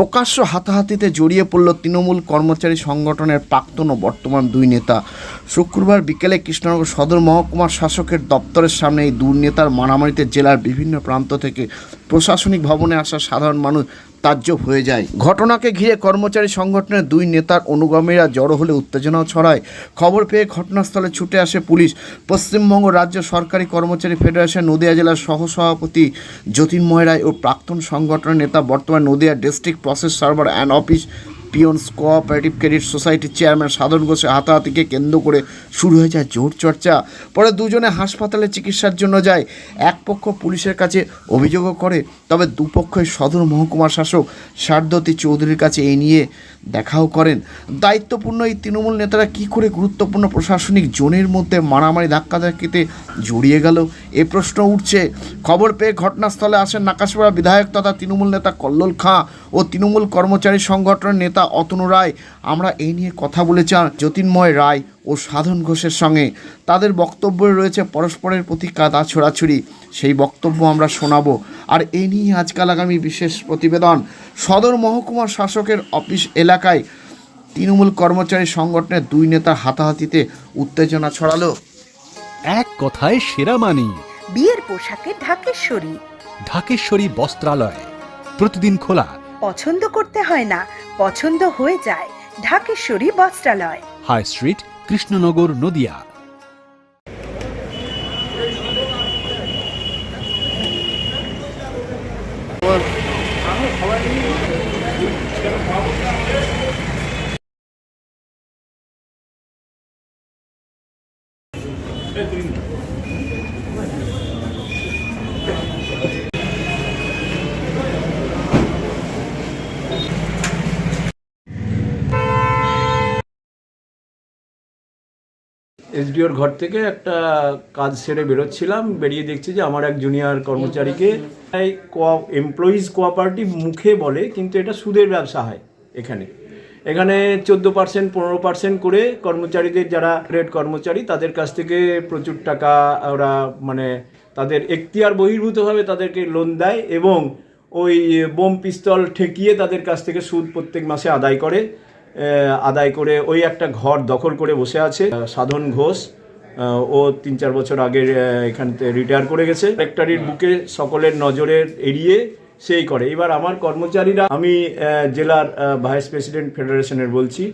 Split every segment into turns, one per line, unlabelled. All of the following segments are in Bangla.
প্রকাশ্য হাতাহাতিতে জড়িয়ে পড়ল তৃণমূল কর্মচারী সংগঠনের প্রাক্তন ও বর্তমান দুই নেতা। শুক্রবার বিকেলে কৃষ্ণনগর সদর মহকুমার শাসকের দপ্তরের সামনে এই দুই নেতার মারামারিতে জেলার বিভিন্ন প্রান্ত থেকে প্রশাসনিক ভবনে আসা সাধারণ মানুষ তাজ্জব হয়ে যায়। ঘটনাকে ঘিরে কর্মচারী সংগঠনের দুই নেতার অনুগামীরা জড়ো হলে উত্তেজনাও ছড়ায়। খবর পেয়ে ঘটনাস্থলে ছুটে আসে পুলিশ। পশ্চিমবঙ্গ রাজ্য সরকারি কর্মচারী ফেডারেশন নদিয়া জেলার সহসভাপতি যতীনময় রায় ও প্রাক্তন সংগঠনের নেতা বর্তমান Nadia district process server and office peons cooperative credit সোসাইটির চেয়ারম্যান সাধন ঘোষে হাতাহাতিকে কেন্দ্র করে শুরু হয়ে যায় জোর চর্চা। পরে দুজনে হাসপাতালে চিকিৎসার জন্য যায়। এক পক্ষ পুলিশের কাছে অভিযোগও করে, তবে দুপক্ষই সদর মহকুমা শাসক সারদতী চৌধুরীর কাছে এই নিয়ে দেখাও করেন। দায়িত্বপূর্ণ এই তৃণমূল নেতারা কি করে গুরুত্বপূর্ণ প্রশাসনিক জোনের মধ্যে মারামারি ধাক্কাধাক্কিতে জড়িয়ে গেল? এ প্রশ্ন উঠছে। খবর পেয়ে ঘটনাস্থলে আসেন নাকাশপাড়া বিধায়ক তথা তৃণমূল নেতা কল্লোল খাঁ ও তৃণমূল কর্মচারী সংগঠনের নেতা অতনু রায়। আমরা এই নিয়ে কথা বলেছি যতীনময় রায় ও সাধন ঘোষের সঙ্গে। তাদের বক্তব্য রয়েছে পরস্পরের প্রতি কাদা ছোড়াছুড়ি। সেই বক্তব্য আমরা শোনাবো। আর এই নিয়ে আজকাল আগামী বিশেষ প্রতিবেদন। সদর মহকুমার শাসকের অফিস এলাকায় তৃণমূল কর্মচারী সংগঠনের দুই নেতার হাতাহাতিতে উত্তেজনা ছড়ালো।
এক কথায় সেরা মানি।
বিয়ের পোশাকে ঢাকেশ্বরী।
ঢাকেশ্বরী বস্ত্রালয়। প্রতিদিন খোলা।
পছন্দ করতে হয় না পছন্দ হয়ে যায়। ঢাকেশ্বরী বস্ত্রালয়।
High street Krishnanagar Nadia.
এসডিওর ঘর থেকে একটা কাজ সেরে বেরোচ্ছিলাম, বেরিয়ে দেখছি যে আমার এক জুনিয়র কর্মচারীকে এমপ্লয়িজ কোঅপারেটিভ মুখে বলে, কিন্তু এটা সুদের ব্যবসা হয় এখানে। এখানে চোদ্দ পার্সেন্ট পনেরো পার্সেন্ট করে কর্মচারীদের যারা রেড কর্মচারী, তাদের কাছ থেকে প্রচুর টাকা ওরা মানে তাদের এখতিয়ার বহির্ভূতভাবে তাদেরকে লোন দেয় এবং ওই বোম পিস্তল ঠেকিয়ে তাদের কাছ থেকে সুদ প্রত্যেক মাসে আদায় করে। আদায় করে ওই একটা ঘর দখল করে বসে আছে সাধন ঘোষ ও তিন চার বছর আগে এখান থেকে রিটায়ার করে গেছে। ফ্যাক্টরির বুকে সকলের নজরের এড়িয়ে সেই করে। এবার আমার কর্মচারীরা, আমি জেলার ভাইস প্রেসিডেন্ট ফেডারেশনের বলছি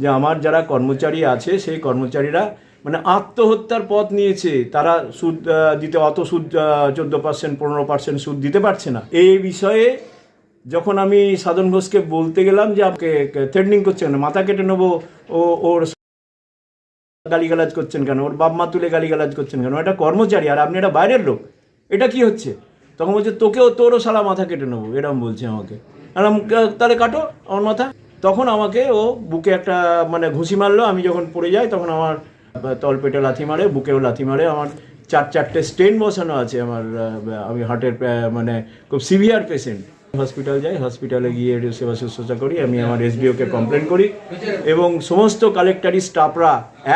যে আমার যারা কর্মচারী আছে, সেই কর্মচারীরা মানে আত্মহত্যার পথ নিয়েছে। তারা সুদ দিতে অত সুদ চোদ্দ পার্সেন্ট পনেরো পার্সেন্ট সুদ দিতে পারছে না। এই বিষয়ে যখন আমি সাধন ঘোষকে বলতে গেলাম যে আমাকে থ্রেডনিং করছেন কেন, মাথা কেটে নেব, ও, ওর গালিগালাজ করছেন কেন, ওর বাপ মা তুলে গালিগালাজ করছেন কেন এটা কর্মচারী, আর আপনি এটা বাইরের লোক, এটা কি হচ্ছে? তখন বলছে, তোকেও, তোরও সালা মাথা কেটে নেব, এরম বলছে আমাকে। আরাম তাহলে কাটো আমার মাথা। তখন আমাকে ও বুকে একটা মানে ঘুষি মারলো, আমি যখন পড়ে যাই তখন আমার তলপেটে লাথি মারে, বুকেও লাথি মারে, আমার চার, চারটে স্টেন বসানো আছে আমার আমি হার্টের মানে খুব সিভিয়ার পেশেন্ট হসপিটাল যাই হসপিটালে গিয়ে সেবা শুশ্রূষা করি, আমি আমার এসবিওকে কমপ্লেন করি এবং সমস্ত কালেক্টারি স্টাফরা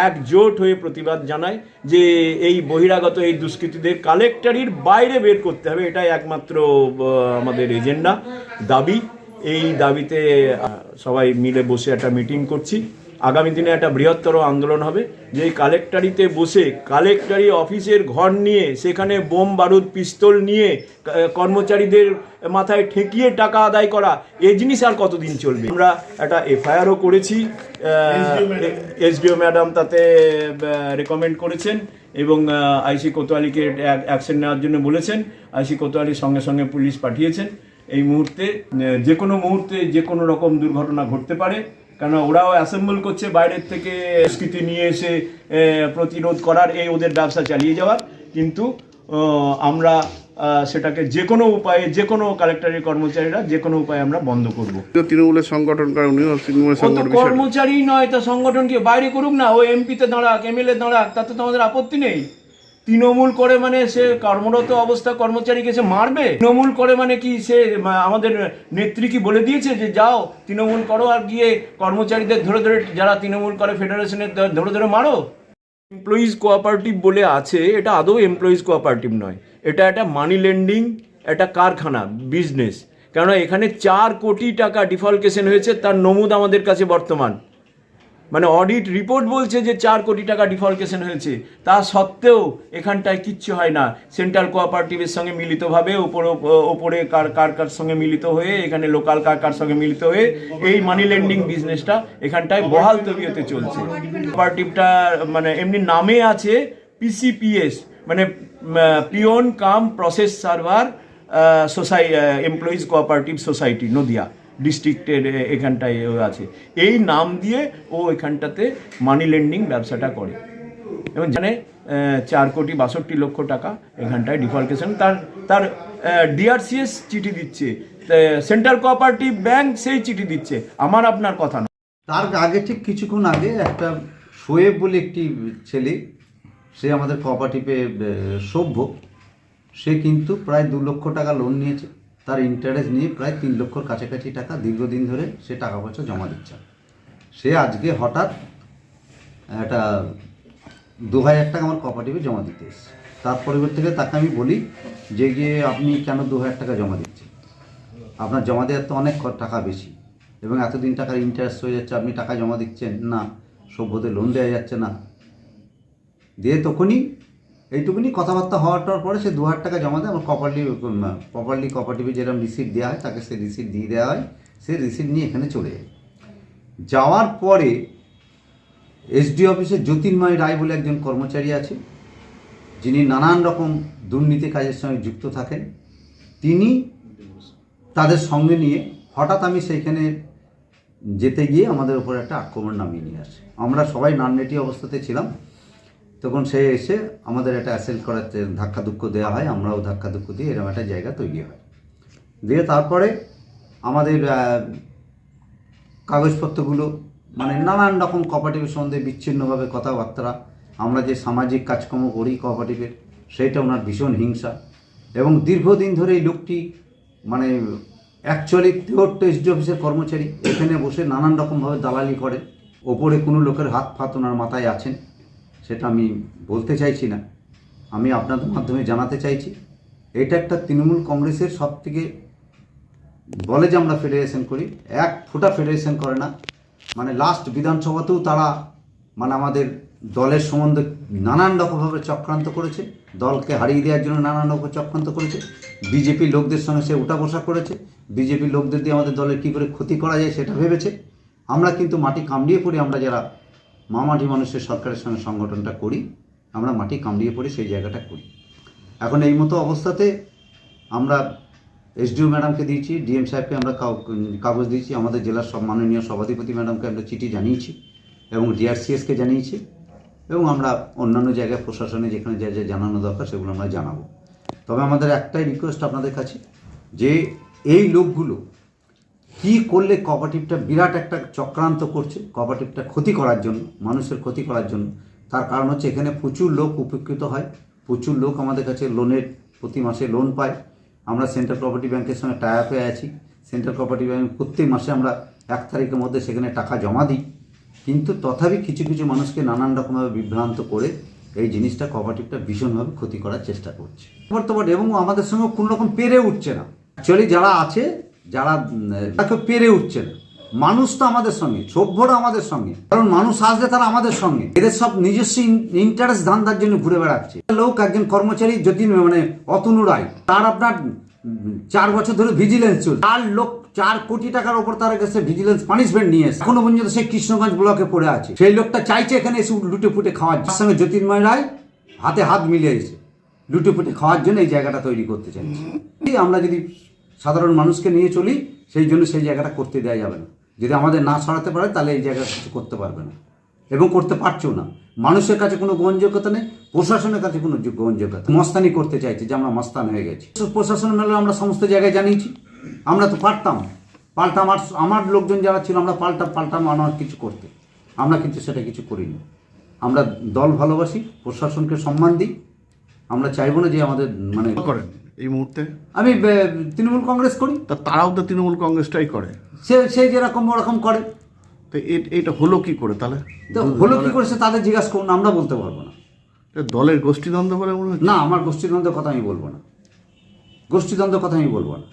একজোট হয়ে প্রতিবাদ জানায় যে এই বহিরাগত, এই দুষ্কৃতীদের কালেক্টারির বাইরে বের করতে হবে, এটাই একমাত্র আমাদের এজেন্ডা দাবি। এই দাবিতে সবাই মিলে বসে একটা মিটিং করছি। আগামী দিনে একটা বৃহত্তর আন্দোলন হবে। যে কালেক্টারিতে বসে কালেক্টারি অফিসের ঘর নিয়ে, সেখানে বোম, বারুদ, পিস্তল নিয়ে কর্মচারীদের মাথায় ঠেকিয়ে টাকা আদায় করা এই জিনিস আর কতদিন চলবে? আমরা একটা এফআইআরও করেছি এসডিও ম্যাডাম তাতে রেকমেন্ড করেছেন এবং আইসি কোতোয়ালিকে অ্যাকশন নেওয়ার জন্য বলেছেন। আইসি কোতোয়ালির সঙ্গে সঙ্গে পুলিশ পাঠিয়েছেন। এই মুহূর্তে যে কোনো মুহূর্তে যে কোনো রকম দুর্ঘটনা ঘটতে পারে। কেন ওরাও অ্যাসেম্বল করছে বাইরের থেকে সংস্কৃতি নিয়ে এসে প্রতিরোধ করার এই ওদের ব্যবসা চালিয়ে যাওয়ার। কিন্তু আমরা সেটাকে যে কোনো উপায়ে যে কোনো কালেক্টরের কর্মচারীরা যে কোনো উপায়ে আমরা বন্ধ করব।
তৃণমূলের সংগঠন
কর্মচারী নয় তা সংগঠনকে বাইরে করুক না। ও এমপিতে দাঁড়াক এমএলএ দাঁড়াক তাতে তো আমাদের আপত্তি নেই। তৃণমূল করে মানে সে কর্মরত অবস্থা কর্মচারীকে সে মারবে? তৃণমূল করে মানে কি সে আমাদের নেত্রী কি বলে দিয়েছে যে যাও, তৃণমূল করো আর গিয়ে কর্মচারীদের ধরে ধরে, যারা তৃণমূল করে ফেডারেশনের, ধরে ধরে মারো? এমপ্লয়িজ কোঅপারেটিভ বলে আছে, এটা আদৌ এমপ্লয়িজ কোঅপারেটিভ নয়। এটা একটা মানি লেন্ডিং একটা কারখানা বিজনেস কেননা এখানে চার কোটি টাকা ডিফলকেশন হয়েছে, তার নমুদ আমাদের কাছে বর্তমান। মানে অডিট রিপোর্ট বলছে যে চার কোটি টাকা ডিফলকেশন হয়েছে। তা সত্ত্বেও এখানটায় কিচ্ছু হয় না। সেন্ট্রাল কোঅপারেটিভের সঙ্গে মিলিতভাবে ওপরে ওপরে কার কার কার সঙ্গে মিলিত হয়ে, এখানে লোকাল কার কার সঙ্গে মিলিত হয়ে এই মানি লেন্ডিং বিজনেসটা এখানটায় বহাল তবিয়তে চলছে। কোঅপারেটিভটা মানে এমনি নামে আছে পিসিপিএস মানে peon cum process server সোসাই employees cooperative society Nadia. ডিস্ট্রিক্টের এখানটায় আছে। এই নাম দিয়ে ও এখানটাতে মানি লেন্ডিং ব্যবসাটা করে। এবং জানে চার কোটি বাষট্টি লক্ষ টাকা এখানটায় ডিফলকেশন তার তার ডিআরসিএস চিঠি দিচ্ছে। সেন্ট্রাল কোঅপারেটিভ ব্যাংক সেই চিঠি দিচ্ছে। আমার আপনার কথা না।
তার আগে ঠিক কিছুক্ষণ আগে একটা শোয়েব বলে একটি ছেলে, সে আমাদের কোঅপারেটিভে সভ্য। সে কিন্তু প্রায় দু লক্ষ টাকা লোন নিয়েছে। তার ইন্টারেস্ট নিয়ে প্রায় তিন লক্ষর কাছাকাছি টাকা দীর্ঘদিন ধরে সে টাকা পয়সা জমা দিচ্ছে। সে আজকে হঠাৎ একটা দু হাজার টাকা আমার কোঅপারেটিভে জমা দিতে এসেছে। তার পরিবর্তে তাকে আমি বলি যে গিয়ে আপনি কেন দু হাজার টাকা জমা দিচ্ছেন? আপনার জমা দেওয়ার তো অনেক টাকা বেশি এবং এতদিন টাকার ইন্টারেস্ট হয়ে যাচ্ছে, আপনি টাকা জমা দিচ্ছেন, না সভ্যতে লোন দেওয়া যাচ্ছে না। দিয়ে তখনই এইটুকুনি কথাবার্তা হওয়াটার পরে সে দু হাজার টাকা জমা দেয়। আমার প্রপারলি প্রপারলি কোঅপারেটিভে যেরকম রিসিপ্ট দেওয়া হয়, তাকে সে রিসিট দিয়ে দেওয়া হয়। সে রিসিট নিয়ে এখানে চলে যায়। যাওয়ার পরে এসডি অফিসে জ্যোতির্ময় রায় বলে একজন কর্মচারী আছে, যিনি নানান রকম দুর্নীতি কাজের সঙ্গে যুক্ত থাকেন। তিনি তাদের সঙ্গে নিয়ে হঠাৎ আমি সেইখানে যেতে গিয়ে আমাদের উপর একটা আক্রমণ নামিয়ে নিয়ে আসে। আমরা সবাই নাননেটি অবস্থাতে ছিলাম। তখন সে এসে আমাদের একটা অ্যাসেল করার ধাক্কা দুঃখ দেওয়া হয়, আমরাও ধাক্কা দুঃখ দিয়ে এরকম একটা জায়গা তৈরি হয়। দিয়ে তারপরে আমাদের কাগজপত্রগুলো মানে নানান রকম কোঅপারেটিভের সম্বন্ধে বিচ্ছিন্নভাবে কথাবার্তা, আমরা যে সামাজিক কাজকর্ম করি কোঅপারেটিভের সেইটা ওনার ভীষণ হিংসা। এবং দীর্ঘদিন ধরে এই লোকটি মানে অ্যাকচুয়ালি তেহট্ট এসডি অফিসের কর্মচারী, এখানে বসে নানান রকমভাবে দালালি করে। ওপরে কোনো লোকের হাত ফাত ওনার মাথায় আছেন। সেটা আমি বলতে চাইছি না। আমি আপনাদের মাধ্যমে জানাতে চাইছি, এটা একটা তৃণমূল কংগ্রেসের সব থেকে বলে যে আমরা ফেডারেশন করি, এক ফোঁটা ফেডারেশন করে না। মানে লাস্ট বিধানসভাতেও তারা মানে আমাদের দলের সম্বন্ধে নানান রকমভাবে চক্রান্ত করেছে, দলকে হারিয়ে দেওয়ার জন্য নানান রকম চক্রান্ত করেছে। বিজেপি লোকদের সঙ্গে সে উঠা বসা করেছে, বিজেপি লোকদের দিয়ে আমাদের দলের কী করে ক্ষতি করা যায় সেটা ভেবেছে। আমরা কিন্তু মাটি কামড়িয়ে পড়ি, আমরা যারা মামাটি মানুষের সরকারের সঙ্গে সংগঠনটা করি, আমরা মাটি কামড়িয়ে পড়ি সেই জায়গাটা করি। এখন এই মতো অবস্থাতে আমরা এসডিও ম্যাডামকে দিয়েছি, ডিএম সাহেবকে আমরা কাগজ দিয়েছি, আমাদের জেলার সব মাননীয় সভাধিপতি ম্যাডামকে আমরা চিঠি জানিয়েছি এবং ডিআরসিএসকে জানিয়েছি এবং আমরা অন্যান্য জায়গায় প্রশাসনে যেখানে যা যা জানানো দরকার সেগুলো আমরা জানাব। তবে আমাদের একটাই রিকোয়েস্ট আপনাদের কাছে, যে এই লোকগুলো কি করলে কোঅপারেটিভটা বিরাট একটা চক্রান্ত করছে কোঅপারেটিভটা ক্ষতি করার জন্য, মানুষের ক্ষতি করার জন্য? তার কারণ হচ্ছে এখানে প্রচুর লোক উপকৃত হয়, প্রচুর লোক আমাদের কাছে লোনের, প্রতি মাসে লোন পায়। আমরা সেন্ট্রাল প্রপার্টি ব্যাংকের সঙ্গে টাই আপে আছি। সেন্ট্রাল প্রপার্টি ব্যাংক প্রত্যেক মাসে আমরা এক তারিখের মধ্যে সেখানে টাকা জমা দিই। কিন্তু তথাপি কিছু কিছু মানুষকে নানান রকমভাবে বিভ্রান্ত করে এই জিনিসটা কোঅপারেটিভটা ভীষণভাবে ক্ষতি করার চেষ্টা করছে। বর্তমানে এবং আমাদের সঙ্গে কোনো রকম পেরে উঠছে না। অ্যাকচুয়ালি যারা আছে যারা তাকে পেরে উঠছে না। মানুষ তো আমাদের সঙ্গে, সভ্যরা আমাদের সঙ্গে। কারণ মানুষ আসলে তারা আমাদের সঙ্গে। এদের সব নিজস্ব ইন্টারেস্ট ধান্দার জন্য ঘুরে বেড়াচ্ছে। লোক, একজন কর্মচারী, যদি মানে অতনু রায়, তার আপনার চার বছর ধরে ভিজিলেন্স চলছে। চার লোক, চার কোটি টাকার ওপর তার কাছে ভিজিলেন্স পানিশমেন্ট নিয়ে এসে এখনও পর্যন্ত সে কৃষ্ণগঞ্জ ব্লকে পড়ে আছে। সেই লোকটা চাইছে এখানে এসে লুটে ফুটে খাওয়ার। যার সঙ্গে জ্যোতির্ময় রায় হাতে হাত মিলিয়ে এসে লুটে ফুটে খাওয়ার জন্য এই জায়গাটা তৈরি করতে চাইছি। আমরা যদি সাধারণ মানুষকে নিয়ে চলি, সেই জন্য সেই জায়গাটা করতে দেওয়া যাবে না। যদি আমাদের না সরাতে পারে, তাহলে এই জায়গাটা কিছু করতে পারবে না। এবং করতে পারছেও না। মানুষের কাছে কোনো গ্রহণযোগ্যতা নেই, প্রশাসনের কাছে কোনো যোগ্য গ্রহণযোগ্যতা মস্তানি করতে চাইছে যে আমরা মস্তান হয়ে গেছি। প্রশাসন মেলে আমরা সমস্ত জায়গায় জানিয়েছি। আমরা তো পারতাম। পাল্টা আমার আমার লোকজন যারা ছিল, আমরা পাল্টা পাল্টা আমার কিছু করতে। আমরা কিন্তু সেটা কিছু করিনি। আমরা দল ভালোবাসি, প্রশাসনকে সম্মান দিই। আমরা চাইব না যে আমাদের মানে
করেন। এই মুহূর্তে?
আমি তৃণমূল কংগ্রেস করি।
তা তারাও তো তৃণমূল কংগ্রেসটাই করে।
সে সে যেরকম ওরকম করে।
তো এটা হলো কি করে তাহলে?
তো হলো কি করে সে তাদের জিজ্ঞাসা করুন আমরা বলতে পারব না।
দলের গোষ্ঠীদ্বন্দ্ব বলে মনে
না আমার গোষ্ঠীদ্বন্দ্বের কথা আমি বলব না। গোষ্ঠীদ্বন্দ্বের কথা আমি বলব না।